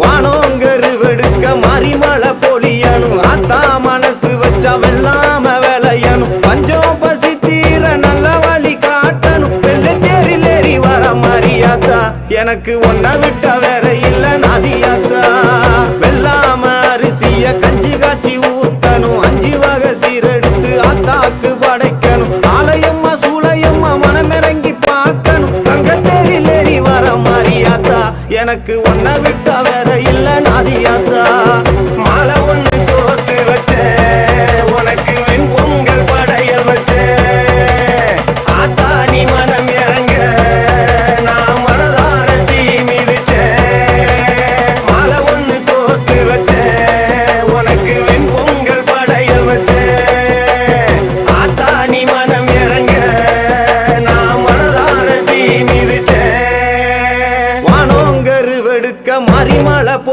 வானோங்கரு வெடுக்க மாரிமலை பொழியணும் ஆத்தா மனசு வச்சா வெள்ளாம விளையணும் பஞ்சம் பசி தீர நல்ல வழி காட்டணும் வெள்ளத்தேரில் ஏறி வர மாரியாத்தா எனக்கு ஒன்ன விட்ட வேற இல்ல எனக்கு ஒன்ன விட்டா வேற இல்ல நாதியாத்தா தீ மிதிச்சேன் வானோங்கரு மறிமலை